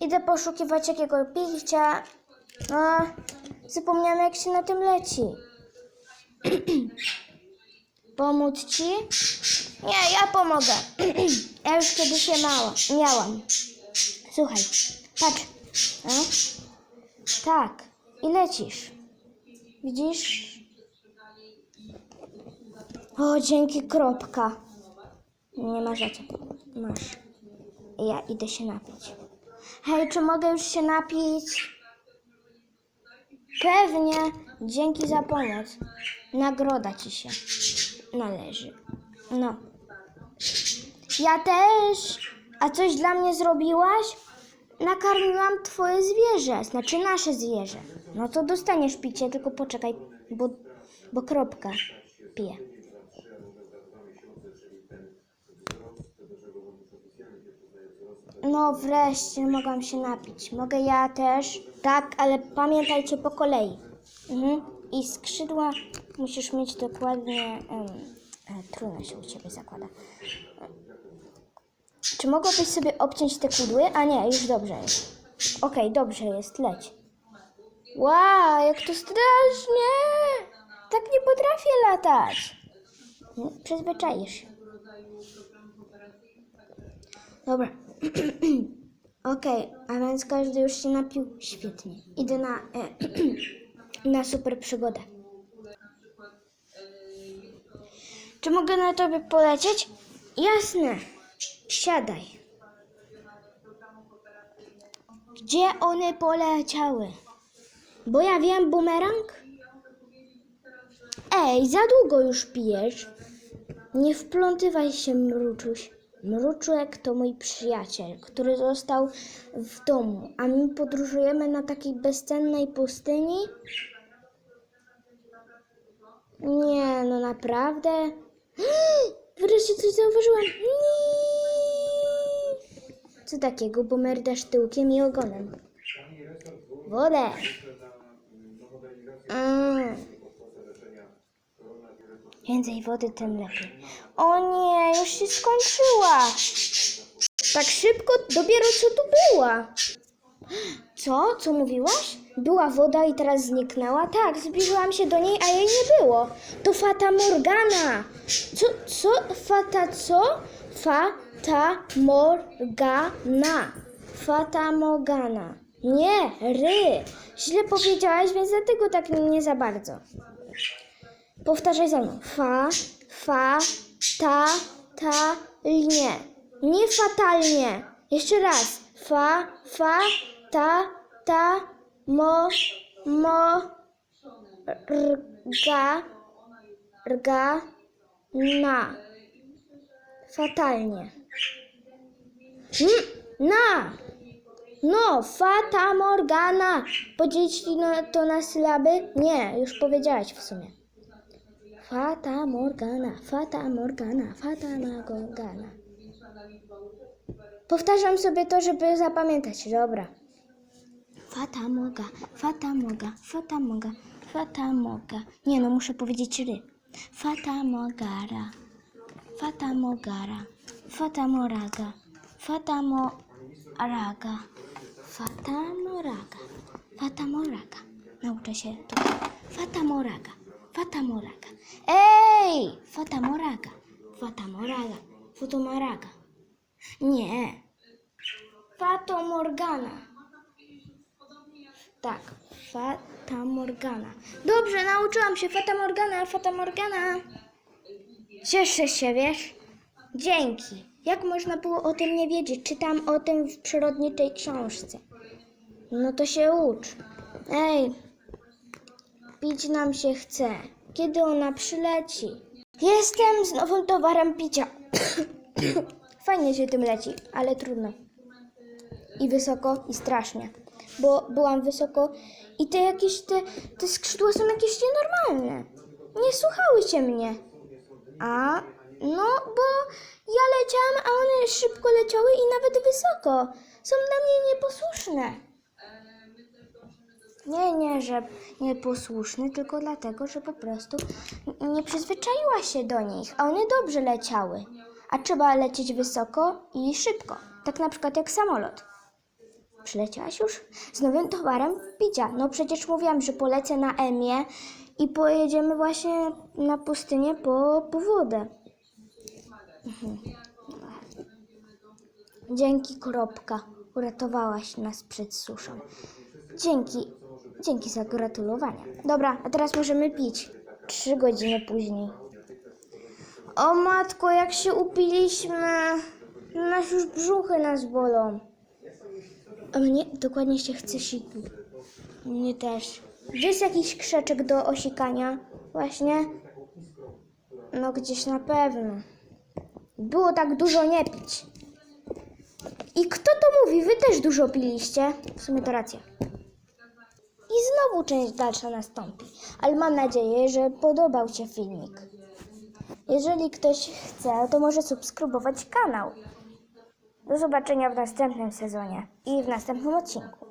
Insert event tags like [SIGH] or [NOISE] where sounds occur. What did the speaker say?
Idę poszukiwać jakiego picia. No, zapomniałam jak się na tym leci. [CLEARS THROAT] Pomóc ci? Nie, ja pomogę. [CLEARS THROAT] ja już kiedyś je mała, miałam. Słuchaj, patrz. No. Tak, i lecisz. Widzisz? O, dzięki, kropka. Nie ma rzeczy. Masz. Ja idę się napić. Hej, czy mogę już się napić? Pewnie. Dzięki za pomoc. Nagroda ci się należy. No. Ja też. A coś dla mnie zrobiłaś? Nakarmiłam twoje zwierzę, znaczy nasze zwierzę. No to dostaniesz picie, tylko poczekaj, bo, bo kropka pije. No wreszcie mogłam się napić. Mogę ja też? Tak, ale pamiętajcie po kolei. Mhm. I skrzydła musisz mieć dokładnie... e, trudno się u Ciebie zakłada. Czy mogłabyś sobie obciąć te kudły? A nie, już dobrze jest. Okej, dobrze jest, leć. Wow, jak to strasznie! Tak nie potrafię latać. Przyzwyczaisz się. Dobra. [CLEARS THROAT] Okej, a więc każdy już się napił? Świetnie. Idę na, e, [CLEARS THROAT] na super przygodę. Czy mogę na tobie polecieć? Jasne. Siadaj. Gdzie one poleciały? Bo ja wiem, bumerang? Ej, za długo już pijesz. Nie wplątywaj się, mruczuś. Mruczek to mój przyjaciel, który został w domu, a my podróżujemy na takiej bezcennej pustyni. Nie, no naprawdę. [GASPS] Wreszcie coś zauważyłam. Co takiego, bo merdasz tyłkiem i ogonem? Wodę. Mm. Więcej wody, tym lepiej. O nie, już się skończyła. Tak szybko, dopiero co tu była. Co? Co mówiłaś? Była woda i teraz zniknęła? Tak, zbliżyłam się do niej, a jej nie było. To Fata Morgana. Co? Co? Fata co? Fata Morgana. Fata Morgana. Nie, ry. Źle powiedziałaś, więc dlatego tak nie za bardzo. Powtarzaj za mną. Fa, fa, ta, ta, lnie. Nie fatalnie. Jeszcze raz. Fa, fa, ta, ta, mo, mo, rga, rga, na. Fatalnie. Na. No, fata morgana. Podzielić to na sylaby? Nie, już powiedziałaś w sumie. Fata Morgana, Fata Morgana, Fata Morgana. Powtarzam sobie to, żeby zapamiętać. Dobra. Fata Moga, Fata Moga, Fata Moga, Fata Moga. Nie no, muszę powiedzieć ry. Fata Mogara, Fata Mogara, Fata Moraga, Fata Moraga, Fata Moraga, Fata Moraga. Nauczę się to. Fata Moraga, Fata Moraga. Ej! Fata Moraga, Fata Moraga, Fata Moraga. Nie. Fato Morgana. Tak, Fata Morgana. Dobrze, nauczyłam się. Fata Morgana, Fata Morgana. Cieszę się, wiesz? Dzięki. Jak można było o tym nie wiedzieć? Czytam o tym w przyrodniczej książce. No to się ucz. Ej, pić nam się chce. Kiedy ona przyleci? Jestem z nowym towarem picia. [COUGHS] Fajnie się tym leci, ale trudno. I wysoko, i strasznie. Bo byłam wysoko i te jakieś, te, te skrzydła są jakieś nienormalne. Nie słuchały się mnie. A, no, bo ja leciałam, a one szybko leciały i nawet wysoko. Są dla mnie nieposłuszne. Nie, nie, że nieposłuszny, tylko dlatego, że po prostu nie przyzwyczaiła się do nich, a one dobrze leciały. A trzeba lecieć wysoko i szybko. Tak na przykład jak samolot. Przyleciałaś już? Z nowym towarem picia. No przecież mówiłam, że polecę na Emię i pojedziemy właśnie na pustynię po, po wodę. Mhm. Dzięki, kropka. Uratowałaś nas przed suszą. Dzięki. Dzięki za gratulowania. Dobra, a teraz możemy pić. Trzy godziny później. O matko, jak się upiliśmy. Nasz już brzuchy nas bolą. A mnie dokładnie się chce siku. Mnie też. Gdzie jest jakiś krzeczek do osikania? Właśnie? No gdzieś na pewno. Było tak dużo nie pić. I kto to mówi? Wy też dużo piliście. W sumie to racja. I znowu część dalsza nastąpi. Ale mam nadzieję, że podobał Ci filmik. Jeżeli ktoś chce, to może subskrybować kanał. Do zobaczenia w następnym sezonie i w następnym odcinku.